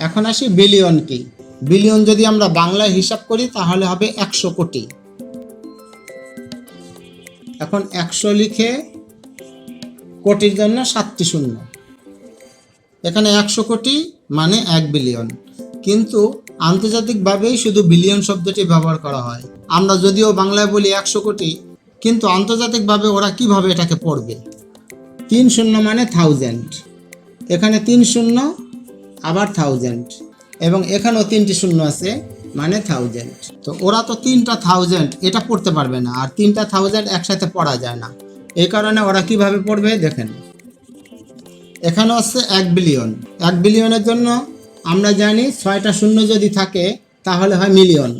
এখন আসি বিলিয়ন কি? বিলিয়ন যদি আমরা বাংলায় হিসাব করি, তাহলে হবে একশো কোটি। এখন একশো লিখে কোটির জন্য সাতটি শূন্য। এখানে একশো কোটি মানে এক বিলিয়ন কিন্তু আন্তর্জাতিকভাবেই শুধু বিলিয়ন শব্দটি ব্যবহার করা হয়। আমরা যদিও বাংলায় বলি একশো কোটি, কিন্তু আন্তর্জাতিকভাবে ওরা কীভাবে এটাকে পড়বে? তিন শূন্য মানে থাউজেন্ড এখানে তিন শূন্য আবার থাউজেন্ড এবং এখানেও তিনটি শূন্য আছে মানে থাউজেন্ড তো ওরা তো তিনটা থাউজেন্ড এটা পড়তে পারবে না। আর তিনটা থাউজেন্ড একসাথে পড়া যায় না। এই কারণে ওরা কীভাবে পড়বে, দেখেন। এখানে হচ্ছে এক বিলিয়ন এক বিলিয়নের জন্য আমরা জানি ছয়টা শূন্য যদি থাকে, তাহলে হয় মিলিয়ন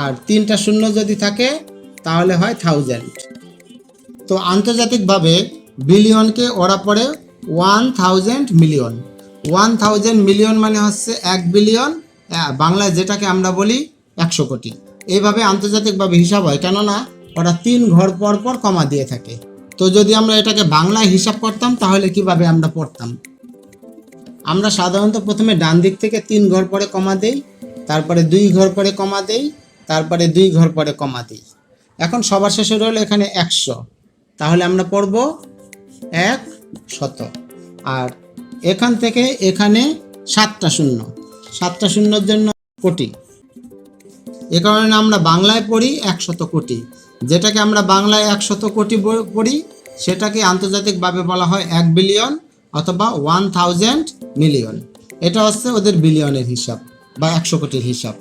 আর তিনটা শূন্য যদি থাকে, তাহলে হয় থাউজেন্ড তো আন্তর্জাতিকভাবে বিলিয়নকে ওরা পড়ে one thousand million one thousand million মানে হচ্ছে এক বিলিয়ন বাংলায় যেটাকে আমরা বলি একশো কোটি। এইভাবে আন্তর্জাতিকভাবে হিসাব হয়, কেননা ওরা তিন ঘর পর পর কমা দিয়ে থাকে। তো যদি আমরা এটাকে বাংলায় হিসাব করতাম, তাহলে কীভাবে আমরা পড়তাম? আমরা সাধারণত প্রথমে ডান দিক থেকে তিন ঘর পরে কমা দেই, তারপরে দুই ঘর পরে কমা দেই, তারপরে দুই ঘর পরে কমা দিই। এখন সবার শেষে রইল এখানে একশো। তাহলে আমরা পড়ব এক শত আর এখান থেকে এখানে সাতটা শূন্য। সাতটা শূন্যর জন্য কোটি। এ কারণে আমরা বাংলায় পড়ি একশত কোটি। যেটাকে আমরা বাংলায় একশত কোটি পড়ি, সেটাকে আন্তর্জাতিকভাবে বলা হয় এক বিলিয়ন অথবা ওয়ান থাউজেন্ড মিলিয়ন। এটা হচ্ছে ওদের বিলিয়নের হিসাব বা একশো কোটির হিসাব।